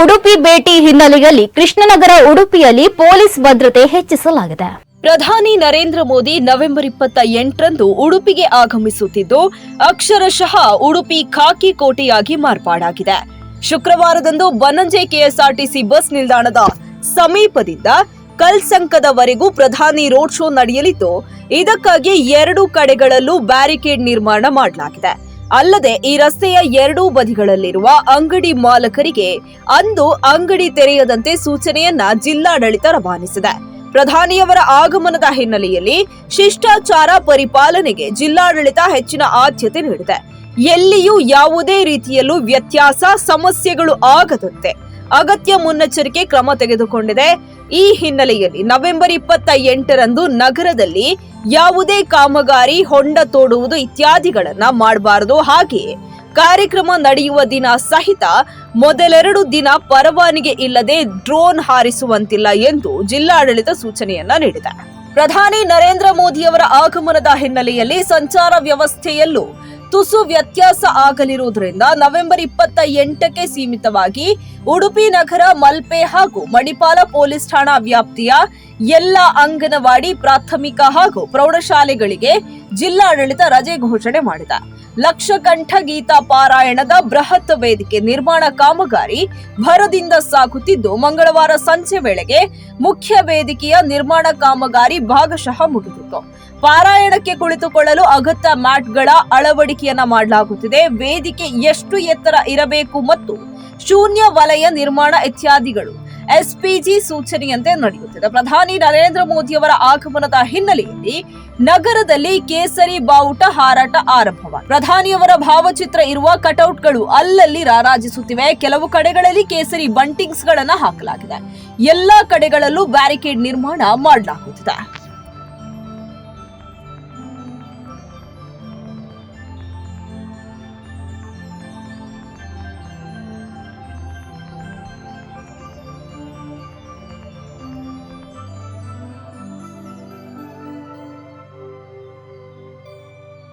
ಉಡುಪಿ ಭೇಟಿ ಹಿನ್ನೆಲೆಯಲ್ಲಿ ಕೃಷ್ಣನಗರ ಉಡುಪಿಯಲ್ಲಿ ಪೊಲೀಸ್ ಭದ್ರತೆ ಹೆಚ್ಚಿಸಲಾಗಿದೆ. ಪ್ರಧಾನಿ ನರೇಂದ್ರ ಮೋದಿ ನವೆಂಬರ್ ಇಪ್ಪತ್ತ ಎಂಟರಂದು ಉಡುಪಿಗೆ ಆಗಮಿಸುತ್ತಿದ್ದು, ಅಕ್ಷರಶಃ ಉಡುಪಿ ಖಾಕಿ ಕೋಟೆಯಾಗಿ ಮಾರ್ಪಾಡಾಗಿದೆ. ಶುಕ್ರವಾರದಂದು ಬನಂಜೆ ಕೆಎಸ್ಆರ್ಟಿಸಿ ಬಸ್ ನಿಲ್ದಾಣದ ಸಮೀಪದಿಂದ ಕಲ್ಸಂಕದವರೆಗೂ ಪ್ರಧಾನಿ ರೋಡ್ ಶೋ ನಡೆಯಲಿದ್ದು, ಇದಕ್ಕಾಗಿ ಎರಡು ಕಡೆಗಳಲ್ಲೂ ಬ್ಯಾರಿಕೇಡ್ ನಿರ್ಮಾಣ ಮಾಡಲಾಗಿದೆ. ಅಲ್ಲದೆ ಈ ರಸ್ತೆಯ ಎರಡೂ ಬದಿಗಳಲ್ಲಿರುವ ಅಂಗಡಿ ಮಾಲಕರಿಗೆ ಅಂದು ಅಂಗಡಿ ತೆರೆಯದಂತೆ ಸೂಚನೆಯನ್ನ ಜಿಲ್ಲಾಡಳಿತ ರವಾನಿಸಿದೆ. ಪ್ರಧಾನಿಯವರ ಆಗಮನದ ಹಿನ್ನೆಲೆಯಲ್ಲಿ ಶಿಷ್ಟಾಚಾರ ಪರಿಪಾಲನೆಗೆ ಜಿಲ್ಲಾಡಳಿತ ಹೆಚ್ಚಿನ ಆದ್ಯತೆ ನೀಡಿದೆ. ಎಲ್ಲಿಯೂ ಯಾವುದೇ ರೀತಿಯಲ್ಲೂ ವ್ಯತ್ಯಾಸ, ಸಮಸ್ಯೆಗಳು ಆಗದಂತೆ ಅಗತ್ಯ ಮುನ್ನೆಚ್ಚರಿಕೆ ಕ್ರಮ ತೆಗೆದುಕೊಂಡಿದೆ. ಈ ಹಿನ್ನೆಲೆಯಲ್ಲಿ ನವೆಂಬರ್ ಇಪ್ಪತ್ತ ಎಂಟರಂದು ನಗರದಲ್ಲಿ ಯಾವುದೇ ಕಾಮಗಾರಿ ಹೊಂಡ ತೋಡುವುದು ಇತ್ಯಾದಿಗಳನ್ನ ಮಾಡಬಾರದು. ಹಾಗೆ ಕಾರ್ಯಕ್ರಮ ನಡೆಯುವ ದಿನ ಸಹಿತ ಮೊದಲೆರಡು ದಿನ ಪರವಾನಿಗೆ ಇಲ್ಲದೆ ಡ್ರೋನ್ ಹಾರಿಸುವಂತಿಲ್ಲ ಎಂದು ಜಿಲ್ಲಾಡಳಿತ ಸೂಚನೆಯನ್ನ ನೀಡಿದೆ. ಪ್ರಧಾನಿ ನರೇಂದ್ರ ಮೋದಿಯವರ ಆಗಮನದ ಹಿನ್ನೆಲೆಯಲ್ಲಿ ಸಂಚಾರ ವ್ಯವಸ್ಥೆಯಲ್ಲೂ ತುಸು ವ್ಯತ್ಯಾಸ ಆಗಲಿರುವುದರಿಂದ ನವೆಂಬರ್ ಇಪ್ಪತ್ತ ಎಂಟಕ್ಕೆ ಸೀಮಿತವಾಗಿ ಉಡುಪಿ ನಗರ ಮಲ್ಪೆ ಹಾಗೂ ಮಣಿಪಾಲ ಪೊಲೀಸ್ ಠಾಣಾ ವ್ಯಾಪ್ತಿಯ ಎಲ್ಲ ಅಂಗನವಾಡಿ, ಪ್ರಾಥಮಿಕ ಹಾಗೂ ಪ್ರೌಢಶಾಲೆಗಳಿಗೆ ಜಿಲ್ಲಾಡಳಿತ ರಜೆ ಘೋಷಣೆ ಮಾಡಿದೆ. ಲಕ್ಷಕಂಠ ಗೀತಾ ಪಾರಾಯಣದ ಬೃಹತ್ ವೇದಿಕೆ ನಿರ್ಮಾಣ ಕಾಮಗಾರಿ ಭರದಿಂದ ಸಾಗುತ್ತಿದ್ದು, ಮಂಗಳವಾರ ಸಂಜೆ ವೇಳೆಗೆ ಮುಖ್ಯ ವೇದಿಕೆಯ ನಿರ್ಮಾಣ ಕಾಮಗಾರಿ ಭಾಗಶಃ ಮುಗಿದಿತ್ತು. ಪಾರಾಯಣಕ್ಕೆ ಕುಳಿತುಕೊಳ್ಳಲು ಅಗತ್ಯ ಮ್ಯಾಟ್ಗಳ ಅಳವಡಿಕೆಯನ್ನ ಮಾಡಲಾಗುತ್ತಿದೆ. ವೇದಿಕೆ ಎಷ್ಟು ಎತ್ತರ ಇರಬೇಕು ಮತ್ತು ಶೂನ್ಯ ವಲಯ ನಿರ್ಮಾಣ ಇತ್ಯಾದಿಗಳು ಎಸ್ಪಿಜಿ ಸೂಚನೆಯಂತೆ ನಡೆಯುತ್ತಿದೆ. ಪ್ರಧಾನಿ ನರೇಂದ್ರ ಮೋದಿಯವರ ಆಗಮನದ ಹಿನ್ನೆಲೆಯಲ್ಲಿ ನಗರದಲ್ಲಿ ಕೇಸರಿ ಬಾವುಟ ಹಾರಾಟ ಆರಂಭವಾಗಿದೆ. ಪ್ರಧಾನಿಯವರ ಭಾವಚಿತ್ರ ಇರುವ ಕಟೌಟ್ಗಳು ಅಲ್ಲಲ್ಲಿ ರಾರಾಜಿಸುತ್ತಿವೆ. ಕೆಲವು ಕಡೆಗಳಲ್ಲಿ ಕೇಸರಿ ಬಂಟಿಂಗ್ಸ್ ಗಳನ್ನ ಹಾಕಲಾಗಿದೆ. ಎಲ್ಲಾ ಕಡೆಗಳಲ್ಲೂ ಬ್ಯಾರಿಕೇಡ್ ನಿರ್ಮಾಣ ಮಾಡಲಾಗುತ್ತಿದೆ.